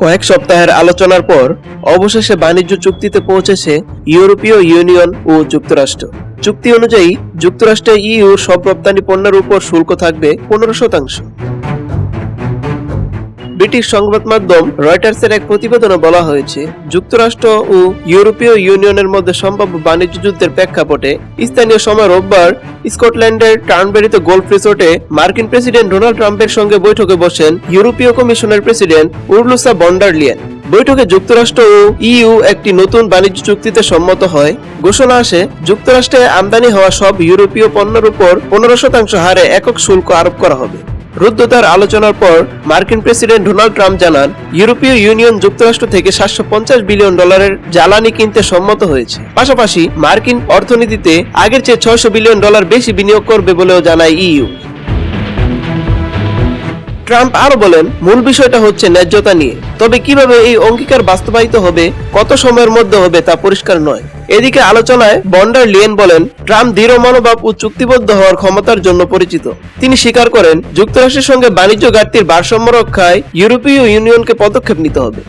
কয়েক সপ্তাহের আলোচনার পর অবশেষে বাণিজ্য চুক্তিতে পৌঁছেছে ইউরোপীয় ইউনিয়ন ও যুক্তরাষ্ট্র। চুক্তি অনুযায়ী, যুক্তরাষ্ট্রে ইউ সব রপ্তানি পণ্যের উপর শুল্ক থাকবে পনেরো শতাংশ। ব্রিটিশ সংবাদ মাধ্যম রয়টার্সের এক প্রতিবেদনে বলা হয়েছে, যুক্তরাষ্ট্র ও ইউরোপীয় ইউনিয়নের মধ্যে সম্ভাব্য বাণিজ্য যুদ্ধের প্রেক্ষাপটে স্থানীয় সময় রোববার স্কটল্যান্ডের টার্নবেরিতে গোল্ফ রিসোর্টে মার্কিন প্রেসিডেন্ট ডোনাল্ড ট্রাম্পের সঙ্গে বৈঠকে বসেন ইউরোপীয় কমিশনের প্রেসিডেন্ট উর্লুসা বন্ডারলিয়ান বৈঠকে যুক্তরাষ্ট্র ও ইইউ একটি নতুন বাণিজ্য চুক্তিতে সম্মত হয়। ঘোষণা আসে, যুক্তরাষ্ট্রে আমদানি হওয়া সব ইউরোপীয় পণ্যের উপর পনেরো শতাংশ হারে একক শুল্ক আরোপ করা হবে। রুদ্ধতার আলোচনার পর মার্কিন প্রেসিডেন্ট ডোনাল্ড ট্রাম্প জানান, ইউরোপীয় ইউনিয়ন যুক্তরাষ্ট্র থেকে সাতশো পঞ্চাশ বিলিয়ন ডলারের জ্বালানি কিনতে সম্মত হয়েছে। পাশাপাশি মার্কিন অর্থনীতিতে আগের চেয়ে ছয়শো বিলিয়ন ডলার বেশি বিনিয়োগ করবে বলেও জানায় ইইউ। ট্রাম্প আরও বলেন, মূল বিষয়টা হচ্ছে ন্যায্যতা নিয়ে। তবে কীভাবে এই অঙ্গীকার বাস্তবায়িত হবে, কত সময়ের মধ্যে হবে তা পরিষ্কার নয়। এদিকে আলোচনায় বন্ডার লিয়েন বলেন, ট্রাম্প দৃঢ় মনোভাব ও চুক্তিবদ্ধ হওয়ার ক্ষমতার জন্য পরিচিত। তিনি স্বীকার করেন, যুক্তরাষ্ট্রের সঙ্গে বাণিজ্য ঘাটতির ভারসাম্য রক্ষায় ইউরোপীয় ইউনিয়নকে পদক্ষেপ নিতে হবে।